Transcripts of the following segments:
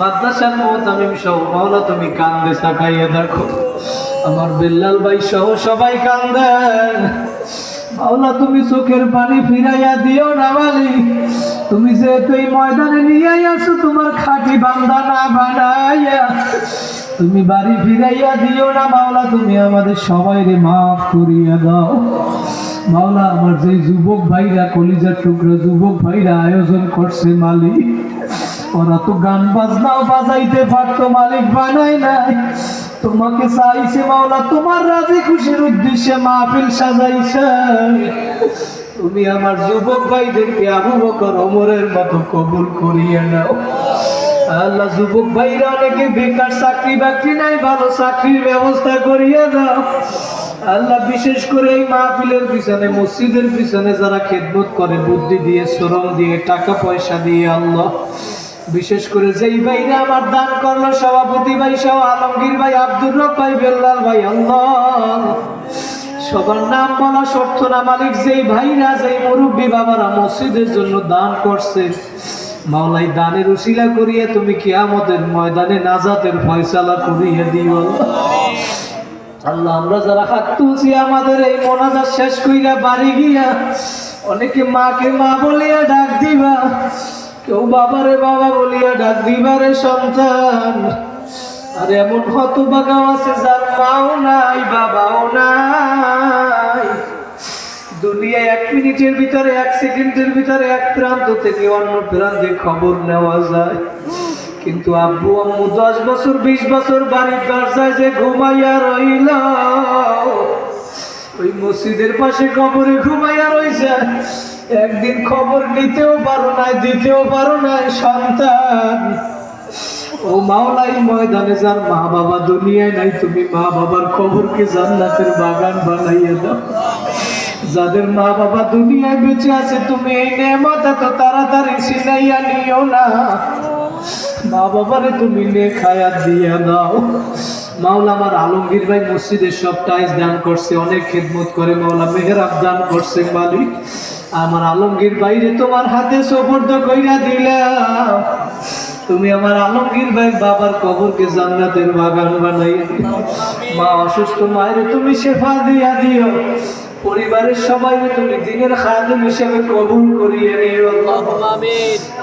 মাদ্রাসার মোহতামিম সহ মাওলা, তুমি কান্দে, তাকাইয়া দেখো। আমার বিল্লাল ভাই সহ সবাই কান্দে। মাওলা, তুমি চোখের পানি ফিরাইয়া দিও না মালিক তুমি যেহেতু এই ময়দানে নিয়ে আসো, তোমার খাঁটি বান্দা না বানাইয়া। তুমি বাড়ি ফিরাইয়া দিও না মাওলা, তুমি আমাদের সবাইরে মাফ করিয়া দাও। মাওলা, আমার যে যুবক ভাইরা, কলিজার টুকরা যুবক ভাইরা আয়োজন করছে মালিক। ওরা তো গান বাজনাও বাজাইতে পারতো, মালিক বানাই নাই। তোমাকে চাইছে মাওলা, তোমার রাজি খুশির উদ্দেশ্যে মাহফিল সাজাইছে। তুমি আমার যুবক ভাইদেরকে আবু বকর অমরের মতো কবুল করিয়ে নাও। আল্লাহ, যুবক ভাইরা অনেকে বেকার চাকরি বাকরি নাই, ভালো চাকরির ব্যবস্থা করিয়ে দাও আল্লাহ, বিশেষ করে এই মাহফিলের পিছনে, মসজিদের পিছনে যারা খেদমত করে, বুদ্ধি দিয়ে, শ্রম দিয়ে, টাকা পয়সা দিয়ে, আল্লাহ। বিশেষ করে যেই ভাইরা আমার দান করল সভাপতি ভাই সহ আলমগীর ভাই আব্দুর রব ভাই বেল্লাল ভাই সবার নাম বলা সত্য না মালিক, যেই ভাইরা, যেই মুরব্বী বাবারা মসজিদের জন্য দান করছে, মাওলাই দানের উশিলা করিয়ে তুমি কি কিয়ামতের ময়দানে নাজাতের ফয়সালা করিয়ে দিও। আল্লাহ, আমরা যারা হাত তুলছি আমাদের এই মোনাজাত শেষ কইরা বাড়ি গিয়া, অনেকে মাকে মা বলিয়া ডাক দিবা। কেউ বাবারে বাবা বলিয়া ডাক দিবারে সন্তান। আর এমন হতবাগাও আছে যার মাও নাই, বাবাও নাই। দুনিয়ায় এক মিনিটের ভিতরে, এক সেকেন্ডের ভিতরে, এক প্রান্ত থেকে অন্য প্রান্তে খবর নেওয়া যায়। কিন্তু আব্বু, আম্মু দশ বছর, বিশ বছর বাড়ির দরজায় যে ঘুমাইয়া রইল ওই মসজিদের পাশে কবরে ঘুমাইয়া রইছে। একদিন খবর নিতেও পারো নাই, দিতেও পারো নাই, সন্তান। ও মাওলাই, ময়দানে যান, মা বাবা দুনিয়ায় নাই, তুমি মা বাবার খবর খবরকে জান্নাতের বাগান বানাইয়া দাও। যাদের মা বাবা দুনিয়ায় বেঁচে আছে, তুমি এই নেমত এত তাড়াতাড়ি সিনাইয়া নিও না। মা বাবারে তুমি নে খায়াত দিয়া দাও। মাওলা আমার আলমগীর ভাই মসজিদের সব টাইস দান করছে অনেক খেদমত করে মাওলা মেহরাব দান করছে মালিক। আমার আলমগীর বাইরে তোমার হাতে সোপর্দ কইরা দিলাম। তুমি আমার আলমগীর ভাই বাবার কবরকে জান্নাতের বাগান বানাইয়া দিও। মা অসুস্থ মায়ের তুমি শেফা দিয়া দিও। পরিবারের সবাই তুমি দিনের খাদেম হিসেবে কবুল করিয়ে নিও। আল্লাহ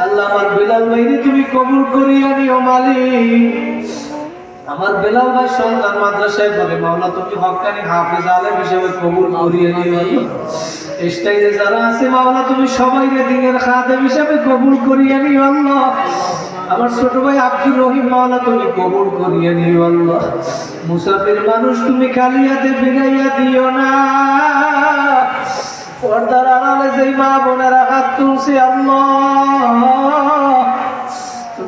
আল্লাহ আমার বেলাল ভাইরে তুমি কবুল করিয়ে নিও মালিক। আমার বেলাল ভাই সন্তান মাদ্রাসায় পড়ে, মাওলা তুমি হকানি হাফেজ আলেম হিসেবে কবুল করিয়ে নিও স্টাইলে যারা আছে, মাওলা তুমি সবাইকে দিনের খাদেম হিসেবে কবুল করিয়ে নিও আল্লাহ আমার ছোট ভাই আব্দুর রহিম, মাওলা তুমি কবুল করিয়ে নিও আল্লাহ মুসাফির মানুষ তুমি খালি হাতে ফিরাইয়া দিও না। পর্দার আড়ালে যেই মা বোনেরা হাত তুলছে, আল্লাহ।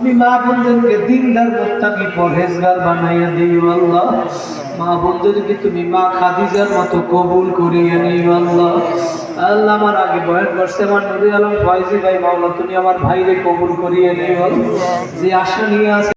তুমি মা বোনদেরকে দিনদার মোত্তাকি পরহেজগার বানাইয়া দিও আল্লাহ। মা বোনদেরকে তুমি মা খাদিজার মতো কবুল করিয়া নিও আল্লাহ। আল্লাহ আমার আগে বয়ান করছে, আমার নদী আলম ফয়জি ভাই, মাওলা, তুমি আমার ভাইরে কবুল করিয়ে নিও। যে আশা নিয়ে আছে